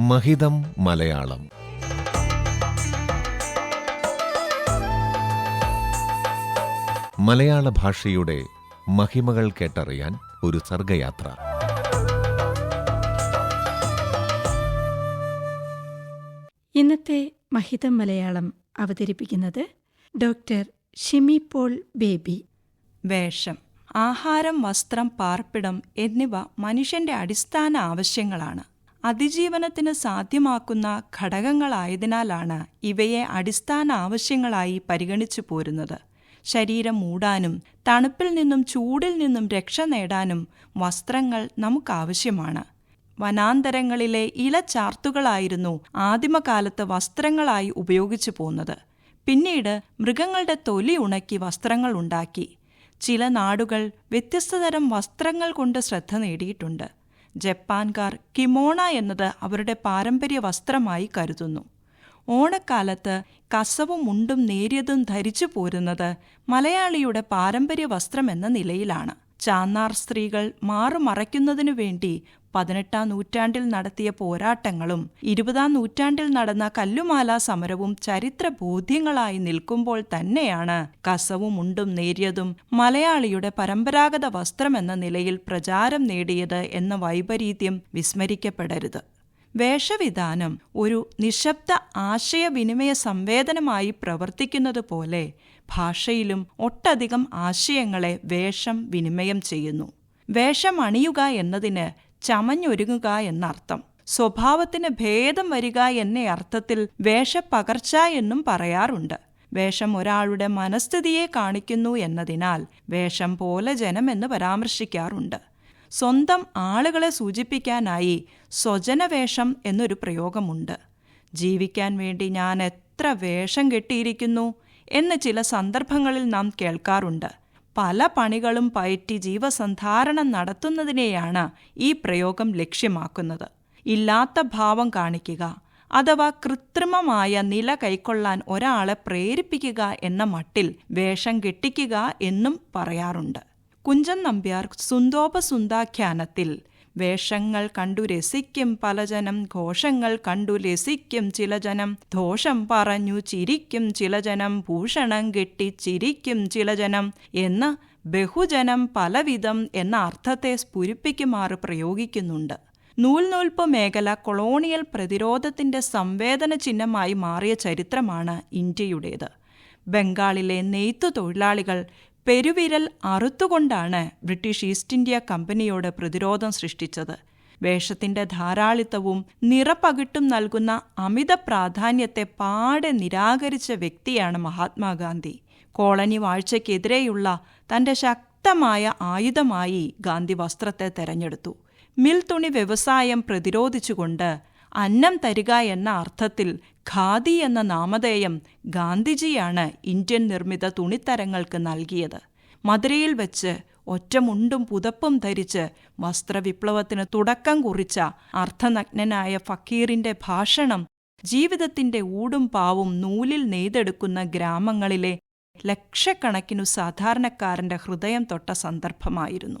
മഹിതം മലയാളം. മലയാള ഭാഷയുടെ മഹിമകൾ കേട്ടറിയാൻ ഒരു സർഗയാത്ര. ഇന്നത്തെ മഹിതം മലയാളം അവതരിപ്പിക്കുന്നത് ഡോക്ടർ ഷിമി പോൾ ബേബി. വേഷം ആഹാരം വസ്ത്രം പാർപ്പിടം എന്നിവ മനുഷ്യന്റെ അടിസ്ഥാന ആവശ്യങ്ങളാണ്. അതിജീവനത്തിന് സാധ്യമാക്കുന്ന ഘടകങ്ങളായതിനാലാണ് ഇവയെ അടിസ്ഥാന ആവശ്യങ്ങളായി പരിഗണിച്ചു പോരുന്നത്. ശരീരം മൂടാനും തണുപ്പിൽ നിന്നും ചൂടിൽ നിന്നും രക്ഷ നേടാനും വസ്ത്രങ്ങൾ നമുക്കാവശ്യമാണ്. വനാന്തരങ്ങളിലെ ഇലച്ചാർത്തുകളായിരുന്നു ആദിമകാലത്ത് വസ്ത്രങ്ങളായി ഉപയോഗിച്ചു പോന്നത്. പിന്നീട് മൃഗങ്ങളുടെ തൊലി ഉണക്കി വസ്ത്രങ്ങൾ ഉണ്ടാക്കി. ചില നാടുകൾ വ്യത്യസ്തതരം വസ്ത്രങ്ങൾ കൊണ്ട് ശ്രദ്ധ നേടിയിട്ടുണ്ട്. ജപ്പാൻകാർ കിമോണ എന്നത് അവരുടെ പാരമ്പര്യ വസ്ത്രമായി കരുതുന്നു. ഓണക്കാലത്ത് കസവും മുണ്ടും നേരിയതും ധരിച്ചു പോരുന്നത് മലയാളിയുടെ പാരമ്പര്യ വസ്ത്രമെന്ന നിലയിലാണ്. ചാന്നാർ സ്ത്രീകൾ മാറുമറയ്ക്കുന്നതിനു വേണ്ടി പതിനെട്ടാം നൂറ്റാണ്ടിൽ നടത്തിയ പോരാട്ടങ്ങളും ഇരുപതാം നൂറ്റാണ്ടിൽ നടന്ന കല്ലുമാല സമരവും ചരിത്ര ബോധ്യങ്ങളായി നിൽക്കുമ്പോൾ തന്നെയാണ് കസവും ഉണ്ടും നേരിയതും മലയാളിയുടെ പരമ്പരാഗത വസ്ത്രമെന്ന നിലയിൽ പ്രചാരം നേടിയത് എന്ന വൈപരീത്യം വിസ്മരിക്കപ്പെടരുത്. വേഷവിധാനം ഒരു നിശബ്ദ ആശയവിനിമയ സംവേദനമായി പ്രവർത്തിക്കുന്നത് പോലെ ഭാഷയിലും ഒട്ടധികം ആശയങ്ങളെ വേഷം വിനിമയം ചെയ്യുന്നു. വേഷം അണിയുക എന്നതിന് ചമഞ്ഞൊരുങ്ങുക എന്നർത്ഥം. സ്വഭാവത്തിന് ഭേദം വരിക എന്ന അർത്ഥത്തിൽ വേഷപ്പകർച്ച എന്നും പറയാറുണ്ട്. വേഷം ഒരാളുടെ മനസ്ഥിതിയെ കാണിക്കുന്നു എന്നതിനാൽ വേഷം പോലെ ജനമെന്ന് പരാമർശിക്കാറുണ്ട്. സ്വന്തം ആളുകളെ സൂചിപ്പിക്കാനായി സ്വജനവേഷം എന്നൊരു പ്രയോഗമുണ്ട്. ജീവിക്കാൻ വേണ്ടി ഞാൻ എത്ര വേഷം കെട്ടിയിരിക്കുന്നു എന്ന് ചില സന്ദർഭങ്ങളിൽ നാം കേൾക്കാറുണ്ട്. പല പണികളും പയറ്റി ജീവസന്ധാരണം നടത്തുന്നതിനെയാണ് ഈ പ്രയോഗം ലക്ഷ്യമാക്കുന്നത്. ഇല്ലാത്ത ഭാവം കാണിക്കുക അഥവാ കൃത്രിമമായ നില കൈക്കൊള്ളാൻ ഒരാളെ പ്രേരിപ്പിക്കുക എന്ന മട്ടിൽ വേഷം കെട്ടിക്കുക എന്നും പറയാറുണ്ട്. കുഞ്ചൻ നമ്പ്യാർ സുന്തോപസുന്ദാഖ്യാനത്തിൽ വേഷങ്ങൾ കണ്ടു രസിക്കും പലജനം ഘോഷങ്ങൾ കണ്ടു രസിക്കും ചില ജനം ദോഷം പറഞ്ഞു ചിരിക്കും ചില ജനം ഭൂഷണം കെട്ടി ചിരിക്കും ചില ജനം എന്ന് ബഹുജനം പലവിധം എന്ന അർത്ഥത്തെ സ്ഫുരിപ്പിക്കുമാറ് പ്രയോഗിക്കുന്നുണ്ട്. നൂൽനൂൽപ്പ് മേഖല കൊളോണിയൽ പ്രതിരോധത്തിന്റെ സംവേദന ചിഹ്നമായി മാറിയ ചരിത്രമാണ് ഇന്ത്യയുടേത്. ബംഗാളിലെ നെയ്ത്തു തൊഴിലാളികൾ പെരുവിരൽ അറുത്തുകൊണ്ടാണ് ബ്രിട്ടീഷ് ഈസ്റ്റ് ഇന്ത്യ കമ്പനിയോട് പ്രതിരോധം സൃഷ്ടിച്ചത്. വേഷത്തിന്റെ ധാരാളിത്തവും നിറപ്പകിട്ടും നൽകുന്ന അമിത പ്രാധാന്യത്തെ പാടെ നിരാകരിച്ച വ്യക്തിയാണ് മഹാത്മാഗാന്ധി. കോളനി വാഴ്ചയ്ക്കെതിരെയുള്ള തന്റെ ശക്തമായ ആയുധമായി ഗാന്ധി വസ്ത്രത്തെ തെരഞ്ഞെടുത്തു. മിൽ തുണി വ്യവസായം പ്രതിരോധിച്ചുകൊണ്ട് അന്നം തരിക എന്ന അർത്ഥത്തിൽ ഖാദി എന്ന നാമധേയം ഗാന്ധിജിയാണ് ഇന്ത്യൻ നിർമ്മിത തുണിത്തരങ്ങൾക്ക് നൽകിയത്. മധുരയിൽ വെച്ച് ഒറ്റമുണ്ടും പുതപ്പും ധരിച്ച് വസ്ത്രവിപ്ലവത്തിന് തുടക്കം കുറിച്ച അർത്ഥനഗ്നനായ ഫക്കീറിന്റെ ഭാഷണം ജീവിതത്തിന്റെ ഊടും പാവും നൂലിൽ നെയ്തെടുക്കുന്ന ഗ്രാമങ്ങളിലെ ലക്ഷക്കണക്കിനു സാധാരണക്കാരന്റെ ഹൃദയം തൊട്ട സന്ദർഭമായിരുന്നു.